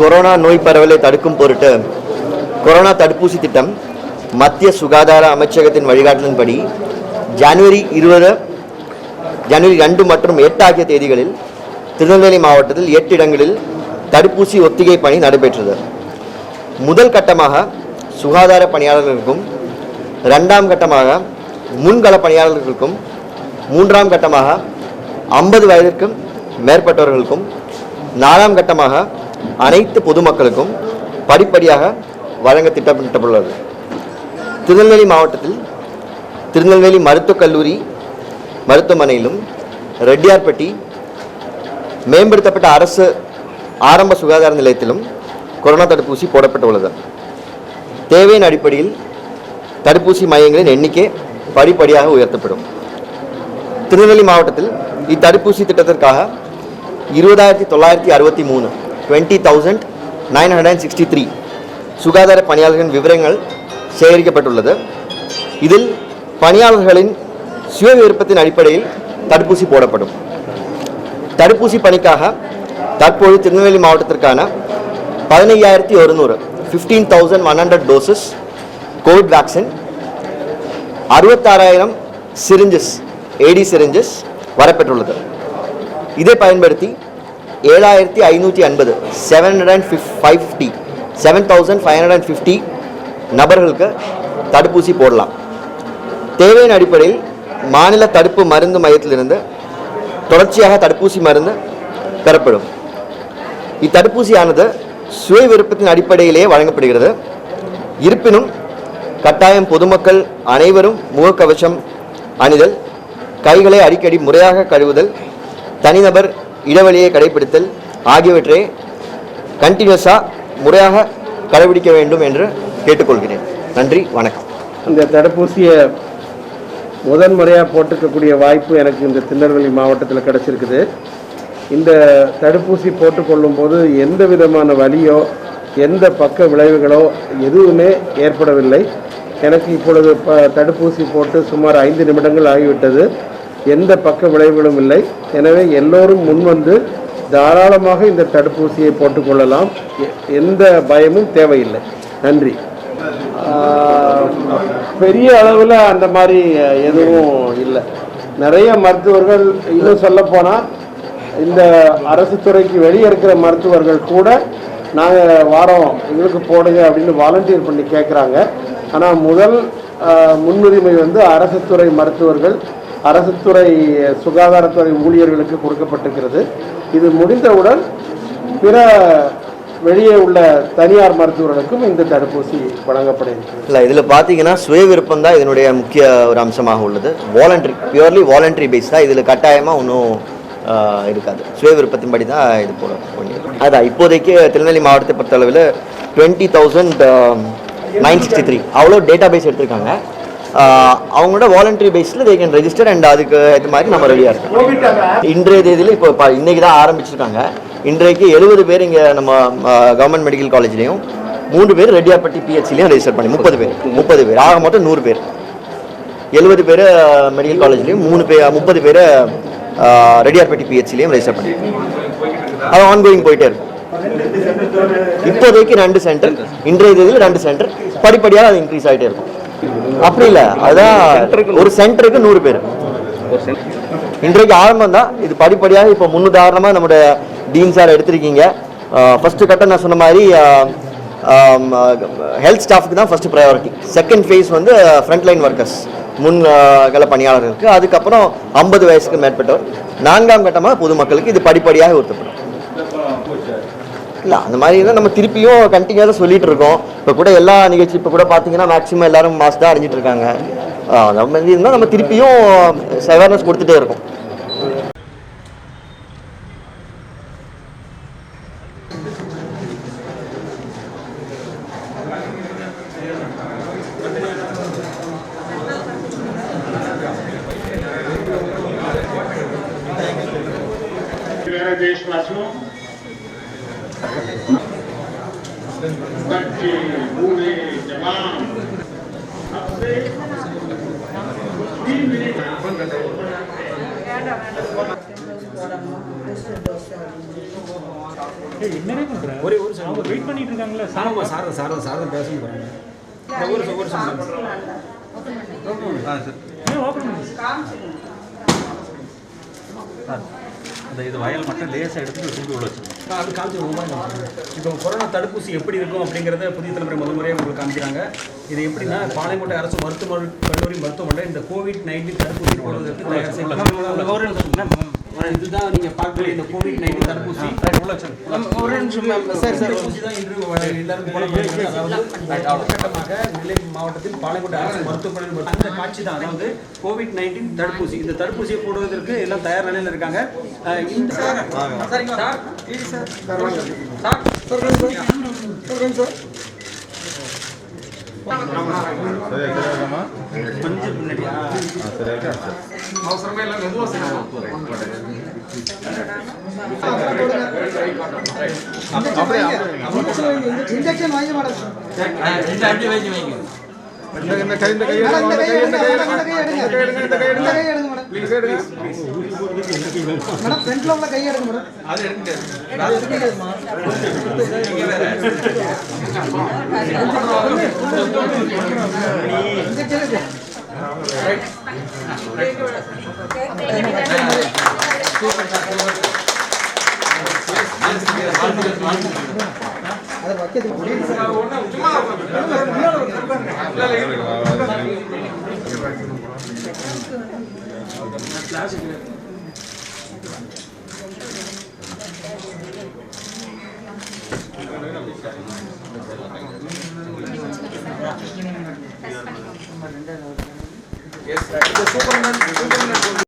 Corona நோய் பரவலை தடுக்கும் பொருட்டு கொரோனா தடுப்பூசி திட்டம் மத்திய சுகாதார அமைச்சகத்தின் வழிகாட்டலின்படி ஜனவரி இருபது ஜனவரி ரெண்டு மற்றும் எட்டு ஆகிய தேதிகளில் திருநெல்வேலி மாவட்டத்தில் எட்டு இடங்களில் தடுப்பூசி ஒத்திகை பணி நடைபெற்றது. முதல் கட்டமாக சுகாதார பணியாளர்களுக்கும் ரெண்டாம் கட்டமாக முன்கள பணியாளர்களுக்கும் மூன்றாம் கட்டமாக ஐம்பது வயதிற்கும் மேற்பட்டவர்களுக்கும் நாலாம் கட்டமாக அனைத்து பொதுமக்களுக்கும் படிப்படியாக வழங்க திட்டமிட்டப்பட்டுள்ளது திருநெல்வேலி மாவட்டத்தில் திருநெல்வேலி மருத்துவக் கல்லூரி மருத்துவமனையிலும் ரெட்டியார்பட்டி மேம்படுத்தப்பட்ட அரசு ஆரம்ப சுகாதார நிலையத்திலும் கொரோனா தடுப்பூசி போடப்பட்டுள்ளது. தேவையின் அடிப்படையில் தடுப்பூசி மையங்களின் எண்ணிக்கை படிப்படியாக உயர்த்தப்படும். திருநெல்வேலி மாவட்டத்தில் இத்தடுப்பூசி திட்டத்திற்காக இருபதாயிரத்தி தொள்ளாயிரத்தி அறுபத்தி மூணு twenty thousand nine hundred and sixty three சுகாதார பணியாளர்களின் விவரங்கள் சேகரிக்கப்பட்டுள்ளது. இதில் பணியாளர்களின் சுய விருப்பத்தின் அடிப்படையில் தடுப்பூசி போடப்படும். தடுப்பூசி பணிக்காக தற்போது திருநெல்வேலி மாவட்டத்திற்கான பதினையாயிரத்தி ஒருநூறு fifteen thousand one hundred doses covid vaccine அறுபத்தாறாயிரம் syringes AD syringes வரப்பெற்றுள்ளது. இதை பயன்படுத்தி ஏழாயிரத்தி ஐநூற்றி ஐம்பது seven hundred and fif five fifty seven thousand five hundred and fifty நபர்களுக்கு தடுப்பூசி போடலாம். தேவையின் அடிப்படையில் மாநில தடுப்பு மருந்து மையத்திலிருந்து தொடர்ச்சியாக தடுப்பூசி மருந்து பெறப்படும். இத்தடுப்பூசியானது சுய விருப்பத்தின் அடிப்படையிலேயே வழங்கப்படுகிறது. இருப்பினும் கட்டாயம் பொதுமக்கள் அனைவரும் முகக்கவசம் அணிதல் கைகளை அடிக்கடி முறையாக கழுவுதல் தனிநபர் இடைவெளியை கடைபிடித்தல் ஆகியவற்றை கண்டினியூஸாக முறையாக கடைபிடிக்க வேண்டும் என்று கேட்டுக்கொள்கிறேன். நன்றி வணக்கம். இந்த தடுப்பூசியை முதன் முறையாக போட்டுக்கக்கூடிய வாய்ப்பு எனக்கு இந்த திருநெல்வேலி மாவட்டத்தில் கிடச்சிருக்குது. இந்த தடுப்பூசி போட்டுக்கொள்ளும் போது எந்த விதமான வலியோ எந்த பக்க விளைவுகளோ எதுவுமே ஏற்படவில்லை. எனக்கு இப்பொழுது ப தடுப்பூசி போட்டு சுமார் ஐந்து நிமிடங்கள் ஆகிவிட்டது. எந்த பக்க விளைவுகளும் இல்லை. எனவே எல்லோரும் முன்வந்து தாராளமாக இந்த தடுப்பூசியை போட்டுக்கொள்ளலாம் எ- எந்த பயமும் தேவையில்லை. நன்றி. ஆஹ், பெரிய அளவில் அந்த மாதிரி எதுவும் இல்லை. நிறைய மருத்துவர்கள் இன்னும் சொல்லப்போனால் இந்த அரசு துறைக்கு வெளியே இருக்கிற மருத்துவர்கள் கூட நாங்கள் வாரம் எங்களுக்கு போடுங்க அப்படின்னு வாலண்டியர் பண்ணி கேட்குறாங்க ஆனால் முதல் ஆஹ், முன்னுரிமை வந்து அரசு துறை மருத்துவர்கள் அரசு துறை சுகாதாரத்துறை ஊழியர்களுக்கு கொடுக்கப்பட்டிருக்கிறது. இது முடிந்தவுடன் பிற வெளியே உள்ள தனியார் மருத்துவர்களுக்கும் இந்த தடுப்பூசி வழங்கப்பட இருக்கிறது இல்லை இதில் பார்த்தீங்கன்னா சுய விருப்பம் தான் இதனுடைய முக்கிய ஒரு அம்சமாக உள்ளது. வாலண்டரி பியூர்லி வாலண்டரி பேஸ் தான் இதில் கட்டாயமாக ஒன்றும் இருக்காது. சுய விருப்பத்தின்படி தான் இது போல பண்ணியிருக்கோம் அதான் இப்போதைக்கு திருநெல்வேலி மாவட்டத்தை பொறுத்தளவில் twenty thousand nine sixty three அவ்வளோ டேட்டா பேஸ் எடுத்திருக்காங்க. அவங்களோட வாலண்டரி பேஸில் தே கேன் ரெஜிஸ்டர் அண்ட் அதுக்கு ஏற்ற மாதிரி நம்ம ரெடியாக இருக்கோம். இன்றைய தேதியில் இப்போ இன்னைக்கு தான் ஆரம்பிச்சிருக்காங்க. இன்றைக்கு எழுபது பேர் இங்கே நம்ம கவர்மெண்ட் மெடிக்கல் காலேஜ்லேயும் மூணு பேர் ரெட்டியார்பட்டி பிஹெச்சிலையும் ரெஜிஸ்டர் பண்ணி முப்பது பேர் முப்பது பேர். ஆக மொத்தம் நூறு பேர். எழுபது பேர் மெடிக்கல் காலேஜ்லேயும் மூணு பேர் முப்பது பேர் ரெட்டியார்பட்டி பிஹெச்சிலையும் ரெஜிஸ்டர் பண்ணி. அது ஆன்கோயிங் போயிட்டே இருக்கும் இப்போதைக்கு ரெண்டு சென்டர் இன்றைய தேதியில் ரெண்டு சென்டர் படிப்படியாக அது இன்க்ரீஸ் ஆகிட்டே இருக்கும். அப்படி இல்லை. அதான் ஒரு சென்டருக்கு நூறு பேர். இன்றைக்கு ஆரம்பம் தான். இது படிப்படியாக இப்போ முன்னுதாரணமாக நம்முடைய டீன் சார் எடுத்திருக்கீங்க. ஃபர்ஸ்ட் கட்டம் நான் சொன்ன மாதிரி ஹெல்த் ஸ்டாஃப்க்கு தான் ஃபர்ஸ்ட் ப்ரையாரிட்டி செகண்ட் ஃபேஸ் வந்து ஃப்ரண்ட் லைன் ஒர்க்கர்ஸ் முன் பணியாளர்களுக்கு. அதுக்கப்புறம் ஐம்பது வயசுக்கு மேற்பட்டவர். நான்காம் கட்டமாக பொதுமக்களுக்கு இது படிப்படியாக உறுத்தப்படும் இல்லை அந்த மாதிரி தான் நம்ம திருப்பியும் கண்டினியூஸாக சொல்லிட்டு இருக்கோம். இப்போ கூட எல்லா நிகழ்ச்சி இப்போ கூட பார்த்தீங்கன்னா மேக்ஸிமம் எல்லாரும் மாஸ்க் தான் அணிஞ்சிட்டு இருக்காங்க. நம்ம மாதிரி இருந்தால் நம்ம திருப்பியும் அவேர்னஸ் கொடுத்துட்டே இருக்கோம். ஒரே ஒரு சார். அவங்க வெயிட் பண்ணிட்டு இருக்காங்களா ஆமாம்மா சார். தான் சார் தான் சார் தான் பேசணும் போகிறாங்க ஒரு செ- ஒரு செகண்ட் சார் ஓப்பன் அந்த இது வயல் மட்டும் லேசாக எடுத்து திருப்பி உள்ள அது காமிச்சு மொபைல் இப்போ கொரோனா தடுப்பூசி எப்படி இருக்கும் அப்படிங்கிறத புதிய தலைமுறை முதல் முறையாக உங்களுக்கு காமிக்கிறாங்க. இது எப்படின்னா பாளையங்கோட்டை அரசு மருத்துவ கல்லூரி மருத்துவமனை இந்த கோவிட் நைன்டீன் தடுப்பூசி போடுவதற்கு தயார் செய்யப்பட்ட இதுதான் நீங்க பார்க்கக்கூடிய இந்த கோவிட் நைன்டீன் தடுப்பூசி ஒரு நிமிஷம் மேம் சார் சார் நெல்லை மாவட்டத்தில் பாளையங்கோட்டை அரசு மருத்துவமனை மருத்துவ- அந்த காட்சி தான் அதாவது கோவிட் நைன்டீன் தடுப்பூசி இந்த தடுப்பூசியை போடுவதற்கு எல்லாம் தயார் நிலையில் இருக்காங்க இந்த சார் சரிங்க சார் சார் கொஞ்சம் முன்னாடி அவசரமே. இல்லை மெதுவாக இன்ஜெக்ஷன் வாங்கி மேடம் இந்த இந்த கை இந்த கை எடுங்க இந்த கை எடுங்க இந்த கை எடுங்க மேடம் மேடம் ஃப்ரண்ட்ல உள்ள கை எடுங்க மேடம். அது அது வைக்கிறது சூப்பர்